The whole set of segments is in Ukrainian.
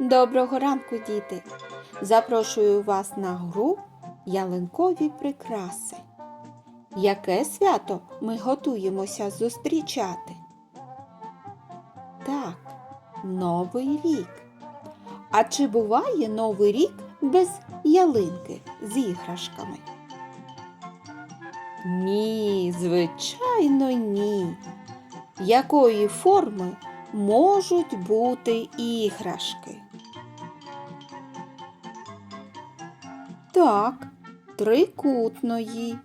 Доброго ранку, діти! Запрошую вас на гру Ялинкові прикраси. Яке свято ми готуємося зустрічати? Так, Новий рік. А чи буває Новий рік без ялинки з іграшками? Ні, звичайно, ні. Якої форми можуть бути іграшки? Так, трикутної,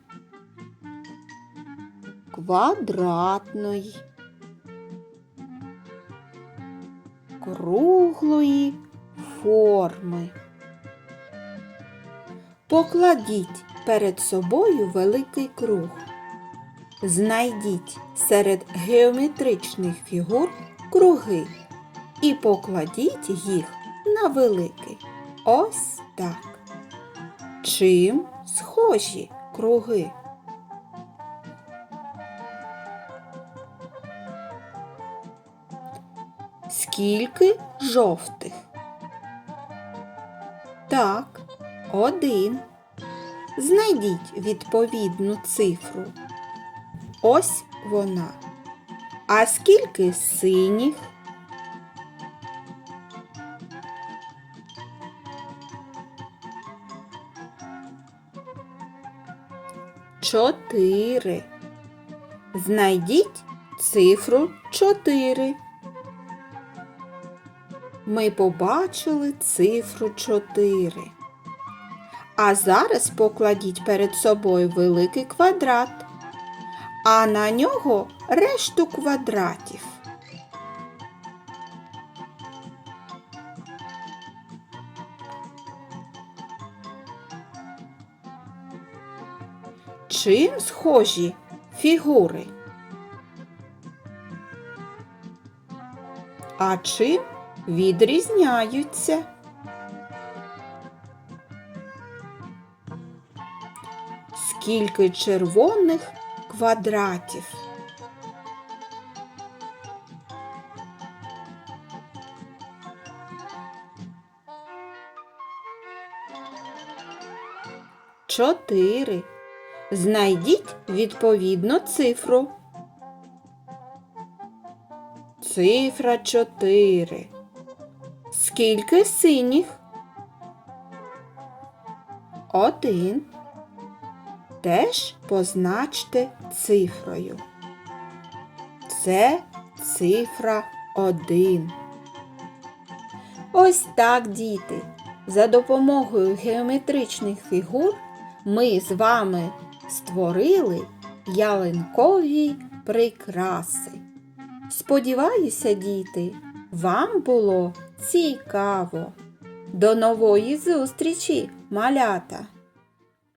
квадратної, круглої форми. Покладіть перед собою великий круг. Знайдіть серед геометричних фігур круги і покладіть їх на великий. Ось так. Чим схожі круги? Скільки жовтих? Так, один. Знайдіть відповідну цифру. Ось вона. А скільки синіх? Чотири. Знайдіть цифру 4. Ми побачили цифру 4. А зараз покладіть перед собою великий квадрат, а на нього решту квадратів. Чим схожі фігури? А чим відрізняються? Скільки червоних квадратів? Чотири. Знайдіть відповідну цифру. Цифра чотири. Скільки синіх? Один. Теж позначте цифрою. Це цифра один. Ось так, діти. За допомогою геометричних фігур ми з вами створили ялинкові прикраси. Сподіваюся, діти, вам було цікаво. До нової зустрічі, малята!